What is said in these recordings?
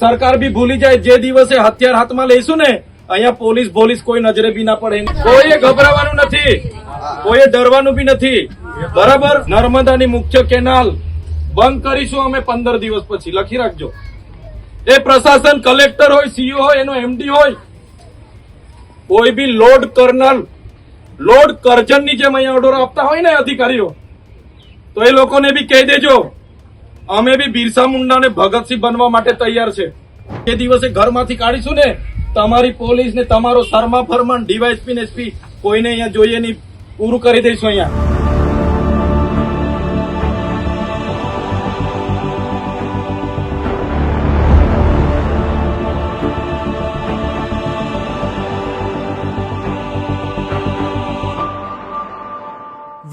સરકાર બી ભૂલી જાય જે દિવસે હથિયાર હાથમાં લઈશું ને, અહીંયા પોલીસ પોલીસ કોઈ નજરે બી ના પડે. કોઈએ ગભરાવાનું નથી, કોઈએ ડરવાનું બી નથી. બરાબર? નર્મદાની મુખ્ય કેનાલ બંધ કરીશું અમે પંદર દિવસ પછી. લખી રાખજો. એ પ્રશાસન કલેક્ટર હોય, સીઓ હોય, એનો એમડી હોય, કોઈ બી લોડ કર્નલ લોડ કરજણની જેમ અહીંયા ઓર્ડર આપતા હોય ને અધિકારીઓ, તો એ લોકોને બી કહી દેજો. અમે બી બિરસા મુંડાને ભગતસિંહ બનવા માટે તૈયાર છે. એ દિવસે ઘરમાંથી કાઢીશું ને, તમારી પોલીસ ને તમારો શર્મા ફરમાન ડીવાયસપી ને એસપી કોઈને અહીંયા જોઈએ નહીં. પૂરું કરી દઈશું અહીંયા.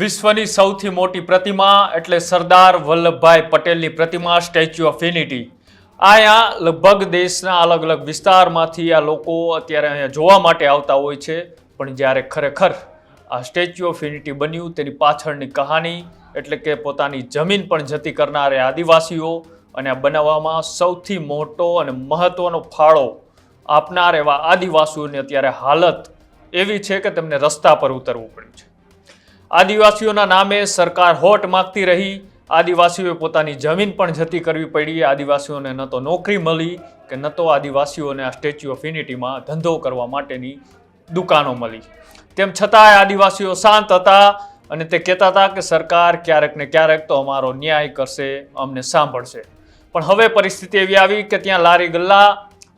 વિશ્વની સૌથી મોટી પ્રતિમા એટલે સરદાર વલ્લભભાઈ પટેલની પ્રતિમા, સ્ટેચ્યુ ઓફ યુનિટી. અહીંયા લગભગ દેશના અલગ અલગ વિસ્તારમાંથી આ લોકો અત્યારે અહીંયા જોવા માટે આવતા હોય છે. પણ જ્યારે ખરેખર આ સ્ટેચ્યુ ઓફ યુનિટી બન્યું, તેની પાછળની કહાની એટલે કે પોતાની જમીન પણ જતી કરનારે આદિવાસીઓ અને આ બનાવવામાં સૌથી મોટો અને મહત્ત્વનો ફાળો આપનાર એવા આદિવાસીઓની અત્યારે હાલત એવી છે કે તેમને રસ્તા પર ઉતરવું પડ્યું છે. આદિવાસીઓના નામે સરકાર હોટ માગતી રહી. આદિવાસીઓએ પોતાની જમીન પણ જતી કરવી પડી. આદિવાસીઓને ન તો નોકરી મળી કે ન તો આદિવાસીઓને આ સ્ટેચ્યુ ઓફ યુનિટીમાં ધંધો કરવા માટેની દુકાનો મળી. તેમ છતાંય આદિવાસીઓ શાંત હતા અને તે કહેતા હતા કે સરકાર ક્યારેક ને ક્યારેક તો અમારો ન્યાય કરશે, અમને સાંભળશે. પણ હવે પરિસ્થિતિ એવી આવી કે ત્યાં લારી ગલ્લા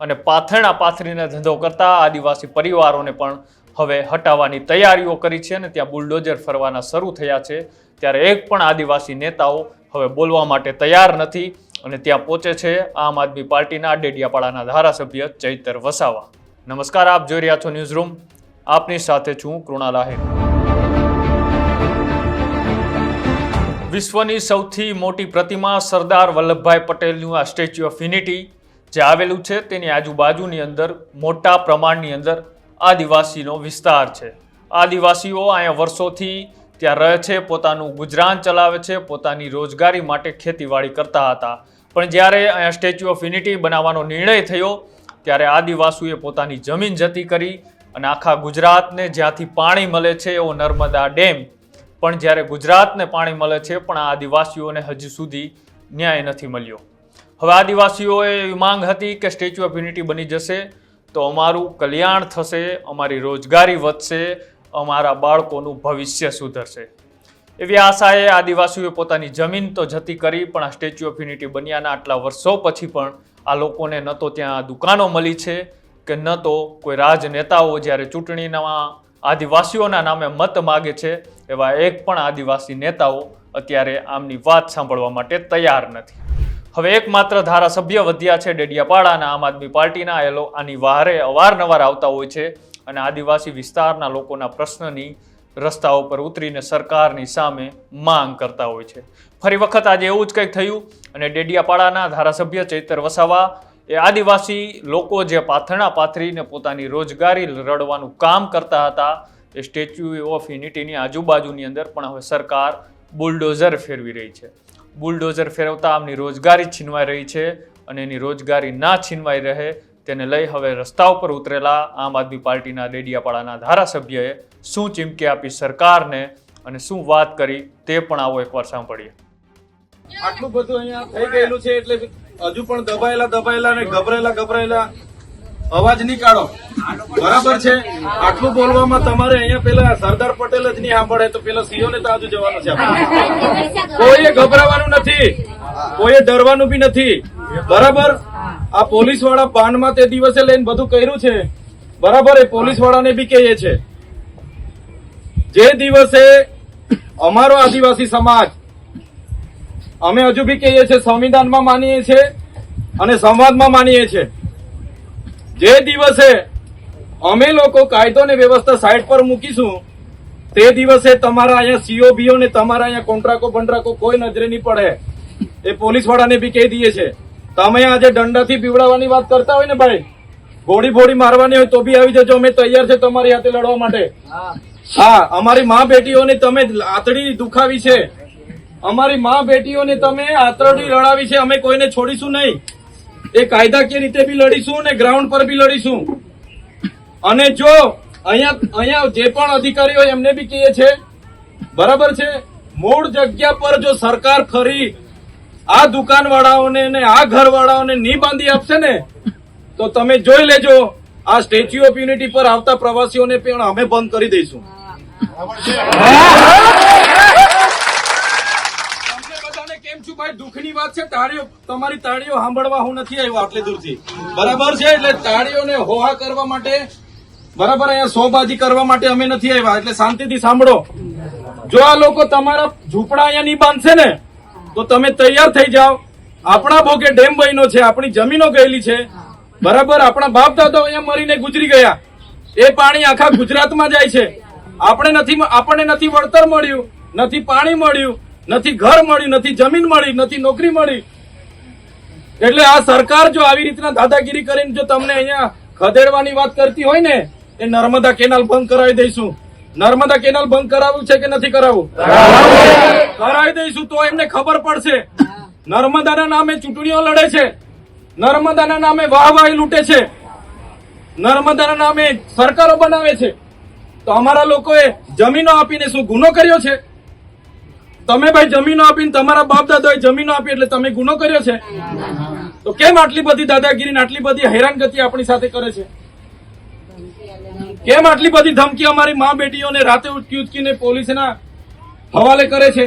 અને પાથરણા પાથરીને ધંધો કરતા આદિવાસી પરિવારોને પણ હવે હટાવવાની તૈયારીઓ કરી છે અને ત્યાં બુલડોઝર ફરવાના શરૂ થયા છે. ત્યારે એક પણ આદિવાસી નેતાઓ હવે બોલવા માટે તૈયાર નથી અને ત્યાં પહોંચે છે આમ આદમી પાર્ટીના ડેડિયાપાડાના ધારાસભ્ય ચૈતર વસાવા. નમસ્કાર, આપ જોઈ રહ્યા છો ન્યૂઝ રૂમ. આપની સાથે છું કૃણાલ આહિર. વિશ્વની સૌથી મોટી પ્રતિમા સરદાર વલ્લભભાઈ પટેલનું આ સ્ટેચ્યુ ઓફ યુનિટી જે આવેલું છે તેની આજુબાજુની અંદર મોટા પ્રમાણની અંદર આદિવાસીનો વિસ્તાર છે. આદિવાસીઓ અહીંયા વર્ષોથી ત્યાં રહે છે, પોતાનું ગુજરાન ચલાવે છે, પોતાની રોજગારી માટે ખેતીવાડી કરતા હતા. પણ જ્યારે અહીંયા સ્ટેચ્યુ ઓફ યુનિટી બનાવવાનો નિર્ણય થયો, ત્યારે આદિવાસીઓએ પોતાની જમીન જતી કરી અને આખા ગુજરાતને જ્યાંથી પાણી મળે છે એવો નર્મદા ડેમ. પણ જ્યારે ગુજરાતને પાણી મળે છે, પણ આ આદિવાસીઓને હજી સુધી ન્યાય નથી મળ્યો. હવે આદિવાસીઓએ માંગ હતી કે સ્ટેચ્યુ ઓફ યુનિટી બની જશે તો અમારું કલ્યાણ થશે, અમારી રોજગારી વધશે, અમારા બાળકોનું ભવિષ્ય સુધરશે. એવી આશાએ આદિવાસીઓએ પોતાની જમીન તો જતી કરી, પણ આ સ્ટેચ્યુ ઓફ યુનિટી બન્યાના આટલા વર્ષો પછી પણ આ લોકોને ન તો ત્યાં દુકાનો મળી છે, કે ન તો કોઈ રાજનેતાઓ જ્યારે ચૂંટણીના આદિવાસીઓના નામે મત માગે છે, એવા એક પણ આદિવાસી નેતાઓ અત્યારે આમની વાત સાંભળવા માટે તૈયાર નથી. હવે એકમાત્ર ધારાસભ્ય વધ્યા છે ડેડિયાપાડાના આમ આદમી પાર્ટીના. એ આની વારે અવારનવાર આવતા હોય છે અને આદિવાસી વિસ્તારના લોકોના પ્રશ્નની રસ્તાઓ પર ઉતરીને સરકારની સામે માંગ કરતા હોય છે. ફરી વખત આજે એવું જ કંઈક થયું અને ડેડિયાપાડાના ધારાસભ્ય ચૈતર વસાવા એ આદિવાસી લોકો જે પાથરણા પાથરીને પોતાની રોજગારી રડવાનું કામ કરતા હતા, એ સ્ટેચ્યુ ઓફ યુનિટીની આજુબાજુની અંદર પણ હવે સરકાર બુલડોઝર ફેરવી રહી છે. બુલડોઝર ફેરવતા આમની રોજગારી છીનવાઈ રહી છે અને એની રોજગારી ના છીનવાઈ રહે તેને લઈ હવે રસ્તા ઉપર ઉતરેલા આમ આદમી પાર્ટીના ડેડિયાપાડાના ધારાસભ્યએ શું ચીમકી આપી સરકારને અને શું વાત કરી તે પણ આવો એકવાર સાંભળીએ. આટલું બધું અહીંયા થઈ ગયેલું છે એટલે હજુ પણ દબાયેલા દબાયેલા ને ગભરાયેલા ગભરાયેલા અવાજ નહીં કાઢો. બરાબર છે? આટલું બોલવામાં તમારે અહીંયા પેલા સરદાર પટેલ જ નહીં સાંભળે, તો પેલા સીઓ ને તો આજુ જવાનું છે કોઈએ ગભરાવાનું નથી. કોઈએ ડરવાનું બી નથી. બરાબર? આ પોલીસવાળા પાનમાં તે દિવસે લઈને બધું કર્યું છે. બરાબર? એ પોલીસ વાળાને બી કહીએ છે. જે દિવસે અમારો આદિવાસી સમાજ, અમે હજુ બી કહીએ છીએ, સંવિધાનમાં માનીએ છીએ અને સંવાદમાં માનીએ છીએ. જે દિવસે અમે લોકો કાયદો ને વ્યવસ્થા સાઈડ પર મૂકીશું તે દિવસે તમારા અહીંયા સીઓ બીઓ ને તમારા અહીંયા કોન્ટ્રાકો બંટ્રાકો કોઈ નજરે નહીં પડે. એ પોલીસ વાળાને બી કહી દઈએ છે તમે આજે દંડાથી પીવડાવવાની વાત કરતા હોય ને ભાઈ ગોળી ફોડી મારવાની હોય તો બી આવી જજો અમે તૈયાર છે તમારી હાથે લડવા માટે. હા અમારી મા બેટીઓને તમે આતડી દુખાવી છે. અમારી મા બેટીઓને તમે આતરડી રડાવી છે અમે કોઈને છોડીશું નહીં. એ કાયદાકીય રીતે બી લડીશું ને ગ્રાઉન્ડ પર બી લડીશું. અને જો અહીંયા અહીંયા જે પણ અધિકારીઓ એમને બી કહીએ છે, બરાબર છે? મૂળ જગ્યા પર જો સરકાર ફરી આ દુકાનવાળાઓને ને આ ઘરવાળાઓને નહીં બાંધી આપશે ને, તો તમે જોઈ લેજો, આ સ્ટેચ્યુ ઓફ યુનિટી પર આવતા પ્રવાસીઓને પણ અમે બંધ કરી દઈશું. કેમ છું ભાઈ દુઃખની વાત છે, તાળીઓ, તમારી તાળીઓ સાંભળવા હું નથી આવ્યો આટલી દૂરથી. બરાબર છે, એટલે તાળીઓને હોહા કરવા માટે, બરાબર, અહીંયા સોબાજી કરવા માટે અમે નથી આવ્યા, એટલે શાંતિથી સાંભળો. જો આ લોકો તમારા ઝૂંપડા અહીંયા નહીં બાંધશે ને, તો તમે તૈયાર થઈ જાઓ. આપણા ભોગે ડેમ બન્યો છે, આપણી જમીનો ગયેલી છે. બરાબર, આપણા બાપ દાદા અહીંયા મરીને ગુજરી ગયા. એ પાણી આખા ગુજરાતમાં જાય છે. આપણે નથી આપણને નથી વળતર મળ્યું, નથી પાણી મળ્યું. નથી ઘર મળ્યું નથી જમીન મળી, નથી નોકરી મળી. એટલે આ સરકાર જો આવી રીતના દાદાગીરી કરીને જો તમને અહીંયા ખદેડવાની વાત કરતી હોય ને, એ નર્મદા કેનાલ બંધ કરાવી દઈશું. નર્મદા કેનાલ બંધ કરાવવું છે કે નથી કરાવવું કરાવી દઈશું, તો એમને ખબર પડશે. નર્મદાના નામે ચૂંટણીઓ લડે છે. નર્મદાના નામે વાહવાહી લૂંટે છે. નર્મદાના નામે સરકારો બનાવે છે. તો અમારા લોકોએ જમીનો આપીને શું ગુનો કર્યો છે? તમે ભાઈ જમીનો આપીને તમારા બાપ દાદાએ જમીનો આપી એટલે તમે ગુનો કર્યો છે? તો કેમ આટલી બધી દાદાગીરી આટલી બધી હેરાનગતિ આપણી સાથે કરે છે? કેમ આટલી બધી ધમકી અમારી મા બેટીઓને રાતે ઉચકી ઉચકીને પોલીસના હવાલે કરે છે?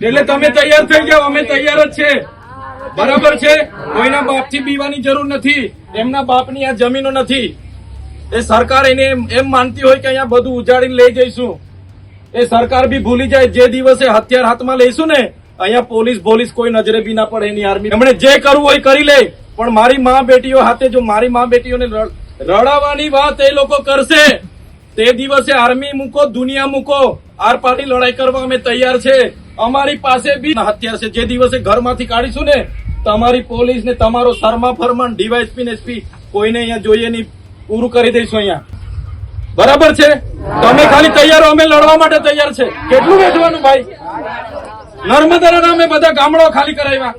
એટલે તમે તૈયાર થઈ જાઓ, અમે તૈયાર જ છે. બરાબર છે? કોઈના બાપથી બીવાની જરૂર નથી. એમના બાપની આ જમીનો નથી. એ સરકાર એને એમ માનતી હોય કે અહીંયા બધું ઉજાડીને લઈ જઈશું. એ સરકાર બી ભૂલી જાય, જે દિવસે હથિયાર હાથમાં લઈશું ને, અહીંયા પોલીસ પોલીસ કોઈ નજરે બી ના પડે એની આર્મી. એમણે જે કરવું હોય કરી લે, પણ મારી મા બેટીઓ હાથે જો મારી મા બેટીઓને રડ- રડાવવાની વાત એ લોકો કરશે. તે દિવસે આર્મી મૂકો, દુનિયા મૂકો આર પાર્ટી લડાઈ કરવા અમે તૈયાર છે. અમારી પાસે બી હથિયાર છે. જે દિવસે ઘરમાંથી કાઢીશું ને, તમારી પોલીસ ને તમારો શર્મા ફરમાન, ડીવાયસપી ને એસપી, કોઈને અહીંયા જોઈએ નહીં. પૂરું કરી દઈશું અહીંયા. બરાબર છે? તમે ખાલી તૈયાર, અમે લડવા માટે તૈયાર છે. કેટલું વેચવાનું ભાઈ? નર્મદાના નામે બધા ગામડાઓ ખાલી કરાવ્યા.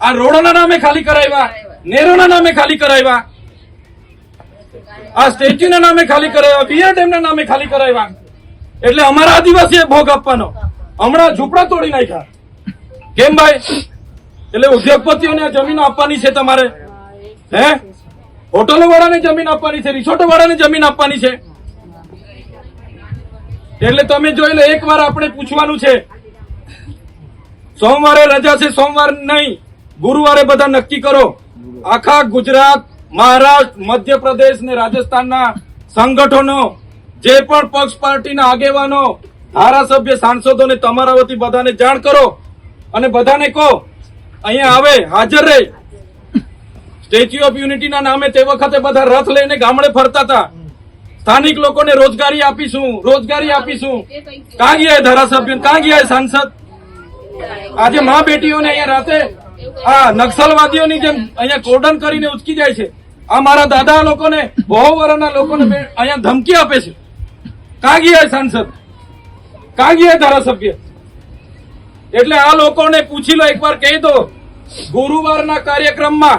આ રોડોના નામે ખાલી કરાવ્યા. નેરોના નામે ખાલી કરાવ્યા. આ સ્ટેચ્યુના નામે ખાલી કરાવ્યા. બિયર ડેમના નામે ખાલી કરાવ્યા. એટલે અમારા આદિવાસીએ ભોગ આપવાનો. હમણાં ઝૂંપડા તોડી નાખ્યા. કેમ ભાઈ? એટલે ઉદ્યોગપતિઓને જમીનો આપવાની છે તમારે. હે? હોટલો વાળાને જમીન આપવાની છે રિસોર્ટો વાળાને જમીન આપવાની છે. એટલે તમે જોઈ લો એક વાર આપણે પૂછવાનું છે, સોમવારે રજા છે, સોમવાર નહીં, ગુરુવારે બધા નક્કી કરો. આખા ગુજરાત, મહારાષ્ટ્ર, મધ્યપ્રદેશ ને રાજસ્થાનના સંગઠનો, જે પણ પક્ષ પાર્ટીના આગેવાનો, ધારાસભ્ય સાંસદોને તમારા વતી બધાને જાણ કરો. અને બધાને કહો, અહીંયા આવે, હાજર રહે. સ્ટેચ્યુ ઓફ યુનિટીના નામે તે વખતે બધા રથ લઈને ગામડે ફરતા હતા. સ્થાનિક લોકોને રોજગારી આપીશું રોજગારી આપીશું. કાં ગયા ધારાસભ્ય કાં ગયા સાંસદ? આજે મા બેટીઓને અહીંયા રાતે આ નક્સલવાદીઓની જેમ અહીંયા કોર્ડન કરીને ઉચકી જાય છે. આ મારા દાદા લોકોને, બહુ વર્ષના લોકોને અહીંયા ધમકી આપે છે. કાં ગયા સાંસદ? કાં ગયા ધારાસભ્ય? એટલે આ લોકોને પૂછી લો એકવાર કહી દો, ગુરુવારના કાર્યક્રમમાં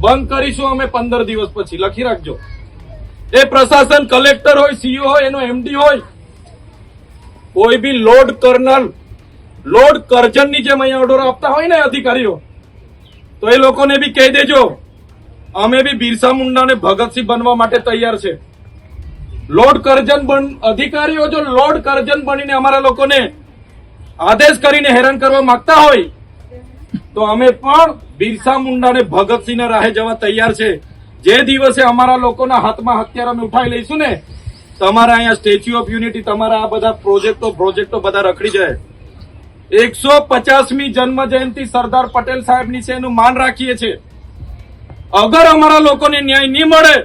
બંધ કરીશું અમે પંદર દિવસ પછી. લખી રાખજો. એ પ્રશાસન કલેક્ટર હોય, સીઓ હોય, એનો એમડી હોય, કોઈ બી લોડ કર્નલ લોડ કરજણની જેમ અહીંયા ઓર્ડર આપતા હોય ને અધિકારીઓ, તો એ લોકોને બી કહી દેજો, અમે બી બિરસા મુંડાને ભગતસિંહ બનવા માટે તૈયાર છે. લોર્ડ કરજન બન, અધિકારીઓ જો લોર્ડ કરજન બનીને અમારા લોકોને આદેશ કરીને હેરાન કરવા માંગતા હોય તો અમે પણ બિરસા મુંડાને ભગતસિંહના રાહે જવા તૈયાર છે. જે દિવસે અમારા લોકોના હાથમાં હથિયાર અમે ઉઠાવી લઈશું ને, તમારા અહીંયા સ્ટેચ્યુ ઓફ યુનિટી તમારા આ બધા પ્રોજેક્ટો પ્રોજેક્ટો બધા રખડી જાય. એકસો પચાસમી જન્મ જયંતિ સરદાર પટેલ સાહેબની છે, એનું માન રાખીએ છીએ. અગર અમારા લોકોને ન્યાય નહીં મળે,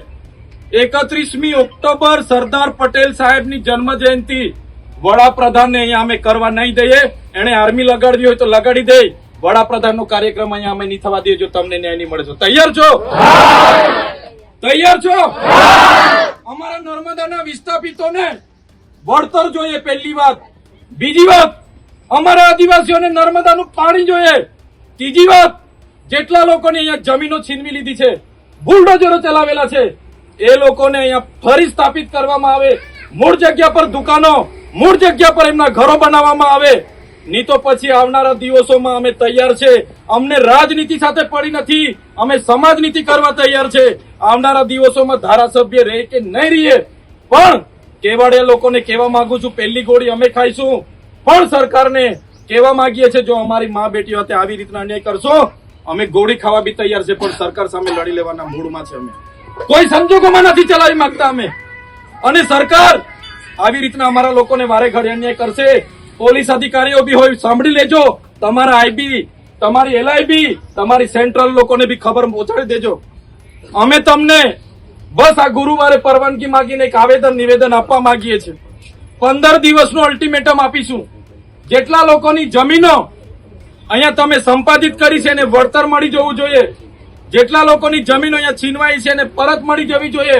એકત્રીસમી ઓક્ટોબર સરદાર પટેલ સાહેબની જન્મ જયંતિ વડાપ્રધાનને અહીંયા અમે કરવા નહીં દઈએ. એને આર્મી લગાડવી હોય તો લગાડી દે. વડાપ્રધાનનો કાર્યક્રમ અહીંયા અમે નહીં થવા દઈએ જો તમને ન્યાય નહીં મળે છો તૈયાર છો? તૈયાર છો? અમારા નર્મદાના વિસ્થાપિતોને વળતર જોઈએ પહેલી વાત. બીજી વાત, અમારા આદિવાસીઓને નર્મદાનું પાણી જોઈએ. ત્રીજી વાત, જેટલા લોકોને અહીંયા જમીનો છીનવી લીધી છે, બુલડોઝરો ચલાવેલા છે, એ લોકોને અહીંયા ફરી સ્થાપિત કરવામાં આવે. મૂળ જગ્યા પર દુકાનો, મૂળ જગ્યા પર એમના ઘરો બનાવવામાં આવે. નહીં તો પછી આવનારા દિવસોમાં અમે તૈયાર છે. અમને રાજનીતિ સાથે પડી નથી. અમે સમાજ નીતિ કરવા તૈયાર છે. આવનારા દિવસોમાં ધારાસભ્ય રહે કે નહીં રહીએ પણ કેવાડિયા લોકોને કહેવા માંગુ છું, પહેલી ગોળી અમે ખાઈશું. પણ સરકારને કહેવા માંગીએ છીએ, જો અમારી મા બેટી સાથે આવી રીતના અન્યાય કરશો, અમે ગોળી ખાવા બી તૈયાર છે, પણ સરકાર સામે લડી લેવાના મૂડમાં છે અમે. કોઈ સંજોગોમાં નથી ચલાવી માંગતા અમે. અને સરકાર આવી રીતના અમારા લોકોને વારે ઘડે અન્યાય કરશે. પોલીસ અધિકારીઓ બી હોય, સાંભળી લેજો. તમારા આઈબી તમારી એલઆઈબી તમારી સેન્ટ્રલ લોકોને બી ખબર પહોંચાડી દેજો. અમે તમને બસ આ ગુરુવારે પરવાનગી માંગીને એક આવેદન, નિવેદન આપવા માંગીએ છીએ. પંદર દિવસનું અલ્ટિમેટમ આપીશું. જેટલા લોકોની જમીનો અહીંયા તમે સંપાદિત કરી છે એને વળતર મળી જવું જોઈએ. જેટલા લોકોની જમીનો અહીંયા છીનવાઈ છે એને પરત મળી જવી જોઈએ.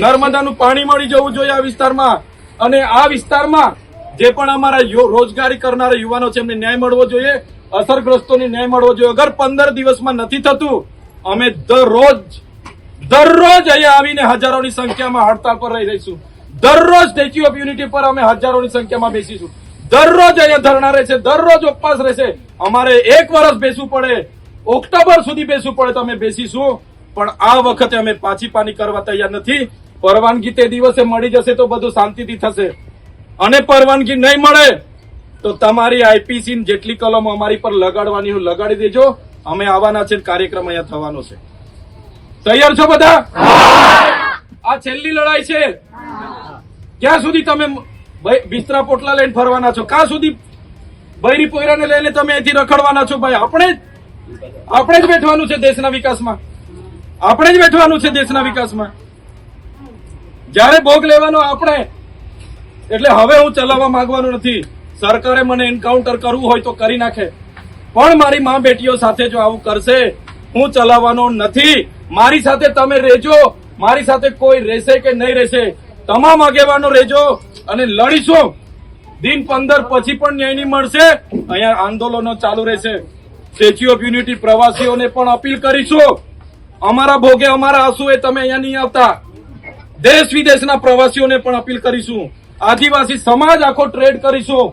નર્મદાનું પાણી મળી જવું જોઈએ આ વિસ્તારમાં. અને આ વિસ્તારમાં જે પણ અમારા રોજગારી કરનારા યુવાનો છે, એમને ન્યાય મળવો જોઈએ. અસરગ્રસ્તોને ન્યાય મળવો જોઈએ. અગર પંદર દિવસમાં નથી થતું, અમે દરરોજ દરરોજ અહીંયા આવીને હજારોની સંખ્યામાં હડતાલ પર રહી રહીશું. દરરોજ સ્ટેચ્યુ ઓફ યુનિટી પર અમે હજારોની સંખ્યામાં બેસીશું. દરરોજ અહીંયા ધરણા રહેશે, દરરોજ ઉપવાસ રહેશે. અમારે એક વર્ષ બેસવું પડે, ઓક્ટોબર સુધી બેસવું પડે તો અમે બેસીશું. પણ આ વખતે અમે પાછી પાની કરવા તૈયાર નથી. પરવાનગી તે દિવસે મળી જશે તો બધું શાંતિથી થશે. અને પરવાનગી નહીં મળે તો તમારી આઈપીસી જેટલી કલમો અમારી પર લગાડવાની હોય લગાડી દેજો. અમે આવવાના છે કાર્યક્રમ અહીંયા થવાનો છે. તૈયાર છો બધા? આ છેલ્લી લડાઈ છે. ક્યાં સુધી તમે બિસ્તરા પોટલા લઈને ફરવાના છો? ક્યાં સુધી બૈરી પોયરાને લઈને તમે અહીંથી રખડવાના છો? ભાઈ આપણે જ આપણે જ બેઠવાનું છે દેશના વિકાસમાં. આપણે જ બેઠવાનું છે દેશના વિકાસમાં. જ્યારે ભોગ લેવાનો આપણે એટલે હવે હું ચલાવવા માંગવાનું નથી. સરકારે મને એન્કાઉન્ટર કરવું હોય તો કરી નાખે. પણ મારી મા બેટીઓ સાથે જો આવું કરશે, હું ચલાવવાનો નથી. મારી સાથે તમે રહેજો. મારી સાથે કોઈ રહેશે કે નહીં રહેશે, તમામ આગેવાનો રહેજો અને લડીશું. દિન પંદર પછી પણ ન્યાય નહીં મળશે. અહીંયા આંદોલનો ચાલુ રહેશે. સ્ટેચ્યુ ઓફ યુનિટી પ્રવાસીઓને પણ અપીલ કરીશું. અમારા ભોગે અમારા આંસુએ તમે અહીંયા નહીં આવતા. દેશ વિદેશના પ્રવાસીઓને પણ અપીલ કરીશું. આદિવાસી સમાજ આખો ટ્રેડ કરીશું.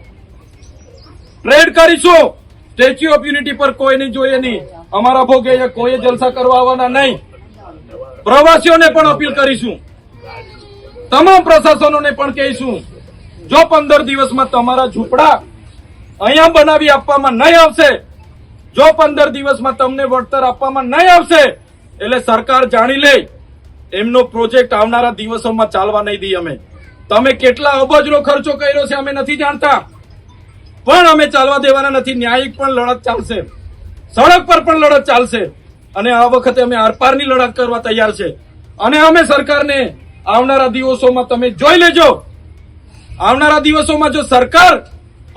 ટ્રેડ કરીશું. સ્ટેચ્યુ ઓફ યુનિટી પર કોઈ નહીં જોઈએ નહીં. અમારા ભોગે કોઈ જલસા કરવા આવવાના નહીં. પ્રવાસીઓને પણ અપીલ કરીશું. તમામ પ્રશાસનોને પણ કહીશું. જો પંદર દિવસમાં તમારા ઝૂંપડા અહીંયા બનાવી આપવામાં નહીં આવશે, જો પંદર દિવસમાં તમને વળતર આપવામાં નહીં આવશે, એટલે સરકાર જાણી લે. એમનો પ્રોજેક્ટ આવનારા દિવસોમાં ચાલવા નહીં દઈએ અમે. તમે કેટલા અબજનો ખર્ચો કર્યો છે અમે નથી જાણતા. પણ અમે ચાલવા દેવાના નથી. ન્યાયિક પણ લડત ચાલશે. સડક પર પણ લડત ચાલશે. અને આ વખતે અમે આરપારની લડત કરવા તૈયાર છે. અને અમે સરકારને આવનારા દિવસોમાં તમે જોઈ લેજો. આવનારા દિવસોમાં જો સરકાર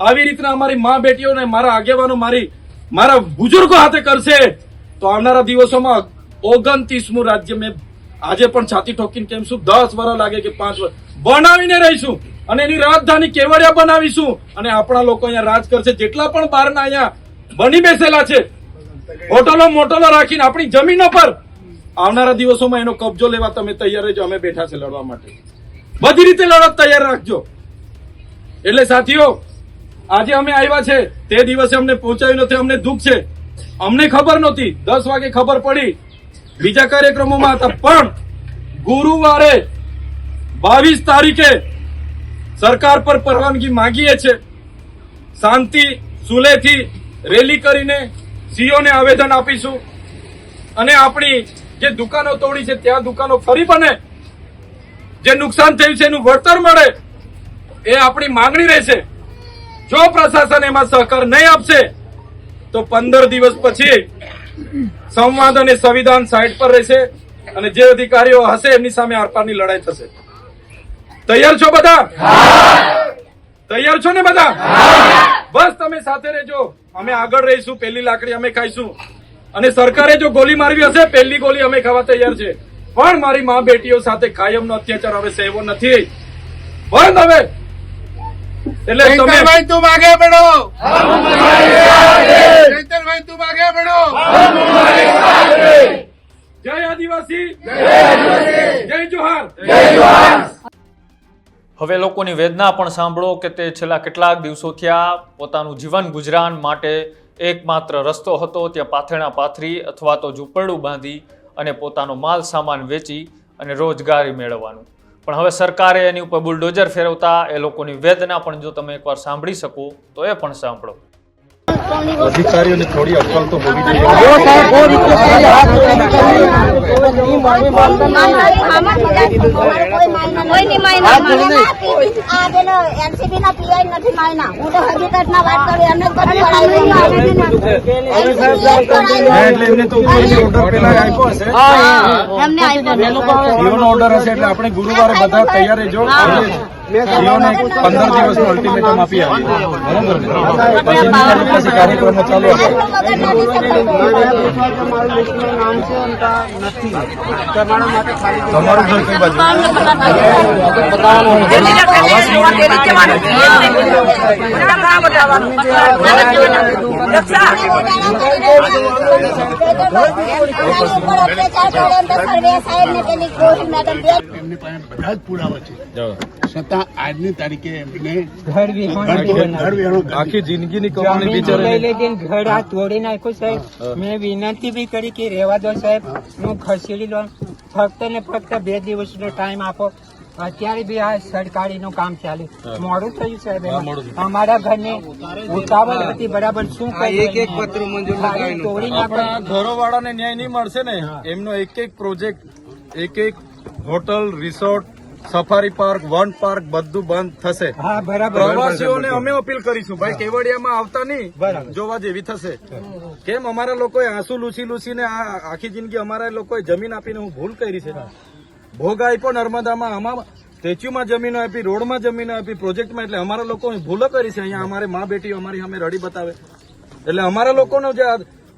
આવી રીતના અમારી મા બેટીઓને મારા આગેવાનો, મારી, મારા બુજુર્ગો હાથે કરશે, તો આવનારા દિવસોમાં ઓગણત્રીસમું રાજ્ય મેં આજે પણ છાતી ઠોકીને કેમ શું દસ વર્ષ લાગે કે પાંચ વર્ષ બનાવીને રહીશું. અને એની રાજધાની કેવડિયા બનાવીશું. અને આપણા લોકો અહીંયા રાજ કરશે. જેટલા પણ બહારના અહીંયા બની બેસેલા છે, હોટલો મોટલો રાખીને આપણી જમીનો પર. આવનારા દિવસોમાં એનો કબજો લેવા તમે તૈયાર રહેજો. અમે બેઠા છે લડવા માટે. બધી રીતે લડત તૈયાર રાખજો. એટલે સાથીઓ, આજે અમે આવ્યા છે. તે દિવસે અમને પહોંચાયું નથી. અમને દુઃખ છે. અમને ખબર નહોતી. દસ વાગે ખબર પડી. બીજા કાર્યક્રમોમાં હતા, પણ ગુરુવારે બાવીસ તારીખે સરકાર પર પરવાનગી માંગીએ છે શાંતિ સુલેથી રેલી કરીને સીઓને આવેદન આપીશું. અને આપણી જે દુકાનો તોડી છે, ત્યાં દુકાનો ફરી બને. જે નુકસાન થયું છે, એનું વળતર મળે, એ આપણી માંગણી રહેશે. જો પ્રશાસન એમાં સહકાર નહીં આપશે, તો પંદર દિવસ પછી સંવાદ અને સંવિધાન સાઈડ પર રહેશે અને જે અધિકારીઓ હશે એમની સામે આરપારની લડાઈ થશે. તૈયાર છો બધા? તૈયાર છો ને બધા? બસ તમે સાથે રહેજો. અમે આગળ રહીશું, પહેલી લાકડી અમે ખાઈશું. અને સરકારે જો ગોલી મારવી હશે, પહેલી ગોલી અમે ખાવા તૈયાર છે. પણ મારી મા બેટીઓ સાથે કાયમનો અત્યાચાર હવે સહેવો નથી. બંધ હવે. એટલે તમે ભાઈ તું માગે પડો. ચૈતન તું માગે પડો. જય આદિવાસી. જય જોહાર. જય જોહાર. હવે લોકોની વેદના પણ સાંભળો કે તે છેલ્લા કેટલાક દિવસો થયા પોતાનું જીવન ગુજરાન માટે એકમાત્ર રસ્તો હતો ત્યાં પાથેણા પાથરી અથવા તો ઝૂંપડું બાંધી અને પોતાનો માલ સામાન વેચી અને રોજગારી મેળવવાનું. પણ હવે સરકારે એની ઉપર બુલડોઝર ફેરવતા એ લોકોની વેદના પણ જો તમે એકવાર સાંભળી શકો તો એ પણ સાંભળો. અધિકારીઓને થોડી અટકલ તો હોવી જોઈએ. કોઈ નહીં માયના આ પેલો એનસીબી ના પીઆઈ નથી માયના. હું તો હકીકત ના વાત કરું એમને ઓર્ડર હશે. એટલે આપણે ગુરુવારે બધા તૈયાર રહેજો. પંદર દિવસનો અલ્ટિમેટમ આપી આવીએ બરાબર ને પછી એની તારીખ પછી કાર્યક્રમો ચાલુ હશે તમારું ઘર કઈ બાજુ એમની પાસે બધા જ પુરાવા છે છતાં આજની તારીખે એમને ઘર ઘર આખી જિંદગીની કમાણી લઈને ઘર આ તોડી નાખ્યું સાહેબ. મેં વિનંતી બી કરી કે રહેવા દો સાહેબ. હું ખસેડી લો ફક્ત ને ફક્ત બે દિવસનો ટાઈમ આપો. અત્યારે બી આ સરકારીનું કામ ચાલે. મોડું થયું સાહેબ. અમારા ઘરને ઉતાવળ હતી બરાબર. શું એક એક પત્ર મંજૂર તોડી ઘરો વાળાને ન્યાય નહીં મળશે ને. એમનો એક એક પ્રોજેક્ટ એક એક હોટલ રિસોર્ટ સફારી પાર્ક વન પાર્ક બધું બંધ થશે. હા બરાબર. પ્રવાસીઓને અમે અપીલ કરીશું. ભાઈ કેવડિયામાં આવતા નહીં જોવા જેવી થશે. કેમ? અમારા લોકોએ આંસુ લૂસી લૂસીને આ આખી જિંદગી અમારા લોકોએ જમીન આપીને હું ભૂલ કરી છે. ભોગ આપ્યો નર્મદામાં આમાં સ્ટેચ્યુમાં જમીન આપી રોડમાં જમીન આપી પ્રોજેક્ટમાં એટલે અમારા લોકો ભૂલો કરી છે. અહીંયા અમારે મા બેટી અમારી અમે રડી બતાવે. એટલે અમારા લોકોનો જે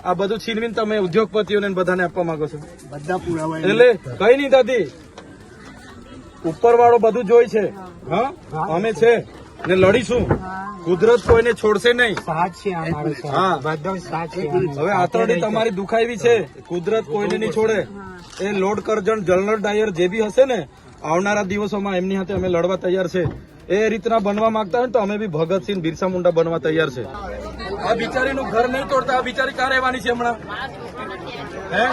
આ- બધું છીનવીને તમે ઉદ્યોગપતિઓને બધાને આપવા માંગો છો. બધા પુરાવા એટલે કઈ નહીં દાદી. ઉપર વાળો બધું જોઈ છે. હા. અમે છે. ને લડીશું. કુદરત કોઈને છોડશે નહીં. હવે આતરડી તમારી દુખાવી છે. કુદરત કોઈને નહીં છોડે. એ લોડ કરજણ જનરલ ડાયર જે બી હશે ને આવનારા દિવસોમાં એમની સાથે અમે લડવા તૈયાર છે. એ રીતના બનવા માંગતા હોય ને તો અમે બી ભગતસિંહ બિરસા મુંડા બનવા તૈયાર છે. આ બિચારીનું ઘર નહીં તોડતા આ બિચારી ક્યાં રહેવાની છે હમણાં? હે?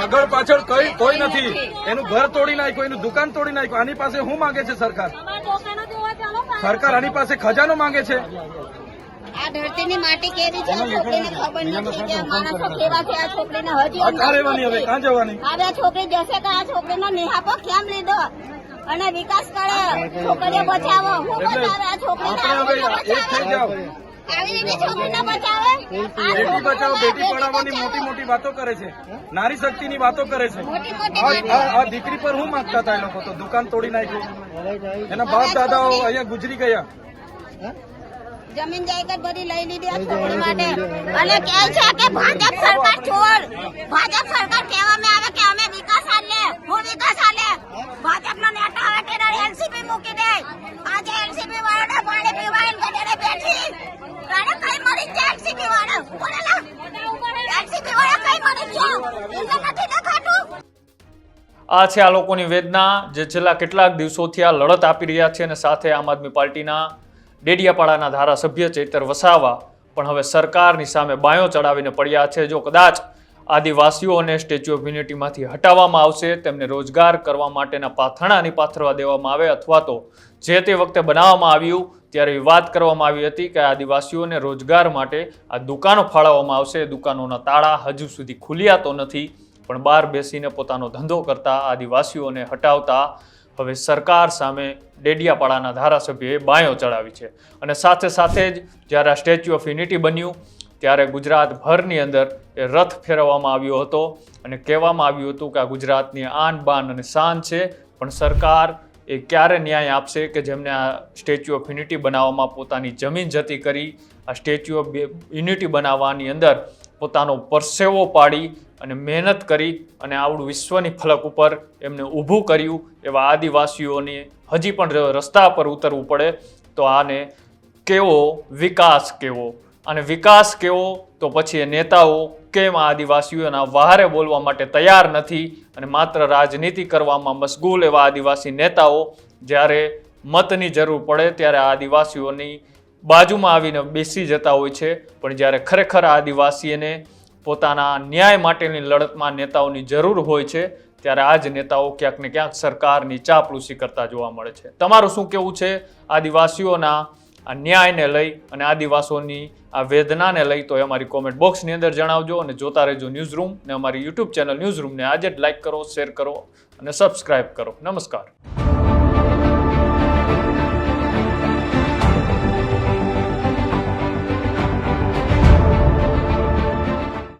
આગળ પાછળ કઈ કોઈ નથી. એનું ઘર તોડી નાખ્યું એનું દુકાન તોડી નાખ્યું. આની પાસે શું માંગે છે સરકાર? સરકાર આની પાસે ખજાનો માંગે છે. આ ધરતીની માટી કેવી છે? છોકરીને ખબર નથી કે માણસો કેવા છે? આ છોકરીને હજી રહેવાની હવે? ક્યાં જવાની? હવે આ છોકરી જશે તો આ છોકરીનો નિહાપો કેમ લીધો? અને વિકાસ કરે. છોકરીઓ બચાવો. હું બચાવે? આ છોકરીને બેટી બચાવો બેટી પઢાવવાની મોટી મોટી વાતો કરે છે. નારી શક્તિની વાતો કરે છે. આ દીકરી પર હું માંગતા હતા એ લોકો તો? દુકાન તોડી નાખ્યું. એના બાપ દાદાઓ અહીંયા ગુજરી ગયા. જમીન જાયદાદ બધી લઈ લીધી છોકરી માટે. અને કહે છે કે ભાજપ સરકાર છોડ. ભાજપ સરકાર કહેવામાં આવે કે અમે વિકાસ આલે હું વિકાસ આલે ભાજપનો નેતા આવે કે એલસીપી મૂકી દે. આજે એલસીપી વાળાને પાણી પીવાય ગઢેરે બેઠી. તારે કઈ મળી જાય એલસીપી વાળા? બોલેલા એલસીબી વાળા કઈ મળી ગયા એમને નથી દેખાતું. આ છે આ લોકોની વેદના જે છેલ્લા કેટલાક દિવસોથી આ લડત આપી રહ્યા છે અને સાથે આમ આદમી પાર્ટીના ડેડિયાપાડાના ધારાસભ્ય ચૈતર વસાવા પણ હવે સરકારની સામે બાયો ચડાવીને પડ્યા છે. જો કદાચ આદિવાસીઓને સ્ટેચ્યુ ઓફ યુનિટીમાંથી હટાવવામાં આવશે, તેમને રોજગાર કરવા માટેના પાથરણાની પાથરવા દેવામાં આવે અથવા તો જે તે વખતે બનાવવામાં આવ્યું ત્યારે વાત કરવામાં આવી હતી કે આદિવાસીઓને રોજગાર માટે આ દુકાનો ફાળવવામાં આવશે. દુકાનોના તાળા હજુ સુધી ખુલ્યા તો નથી, પણ બહાર બેસીને પોતાનો ધંધો કરતા આદિવાસીઓને હટાવતા હવે સરકાર સામે ડેડિયાપાડાના ધારાસભ્યએ બાયો ચડાવી છે. અને સાથે સાથે જ જ્યારે આ સ્ટેચ્યુ ઓફ યુનિટી બન્યું, ત્યારે ગુજરાતભરની અંદર એ રથ ફેરવવામાં આવ્યો હતો અને કહેવામાં આવ્યું હતું કે આ ગુજરાતની આન બાન અને શાન છે, પણ સરકાર એ ક્યારે ન્યાય આપશે કે જેમને આ સ્ટેચ્યુ ઓફ યુનિટી બનાવવામાં પોતાની જમીન જતી કરી, આ સ્ટેચ્યુ ઓફ યુનિટી બનાવવાની અંદર પોતાનો પરસેવો પાડી અને મહેનત કરી અને આવડું વિશ્વની ફલક ઉપર એમને ઊભું કર્યું, એવા આદિવાસીઓને હજી પણ રસ્તા પર ઉતરવું પડે, તો આને કેવો વિકાસ કેવો? અને વિકાસ કેવો? તો પછી એ નેતાઓ કેમ આદિવાસીઓના વહારે બોલવા માટે તૈયાર નથી? અને માત્ર રાજનીતિ કરવામાં મશગુલ એવા આદિવાસી નેતાઓ જ્યારે મતની જરૂર પડે ત્યારે આદિવાસીઓની બાજુમાં આવીને બેસી જતા હોય છે. પણ જ્યારે ખરેખર આદિવાસીને પોતાના ન્યાય માટેની લડતમાં નેતાઓની જરૂર હોય છે, ત્યારે આ જ નેતાઓ ક્યાંક ને ક્યાંક સરકારની ચાપલૂસી કરતા જોવા મળે છે. તમારું શું કેવું છે? આદિવાસીઓના આ ન્યાયને લઈ અને આદિવાસીઓની આ વેદનાને લઈ તો એ અમારી કોમેન્ટ બોક્સની અંદર જણાવજો અને જોતા રહેજો ન્યૂઝ રૂમ ને અમારી યુટ્યુબ ચેનલ ન્યૂઝ રૂમને આજે જ લાઈક કરો શેર કરો અને સબસ્ક્રાઇબ કરો. નમસ્કાર.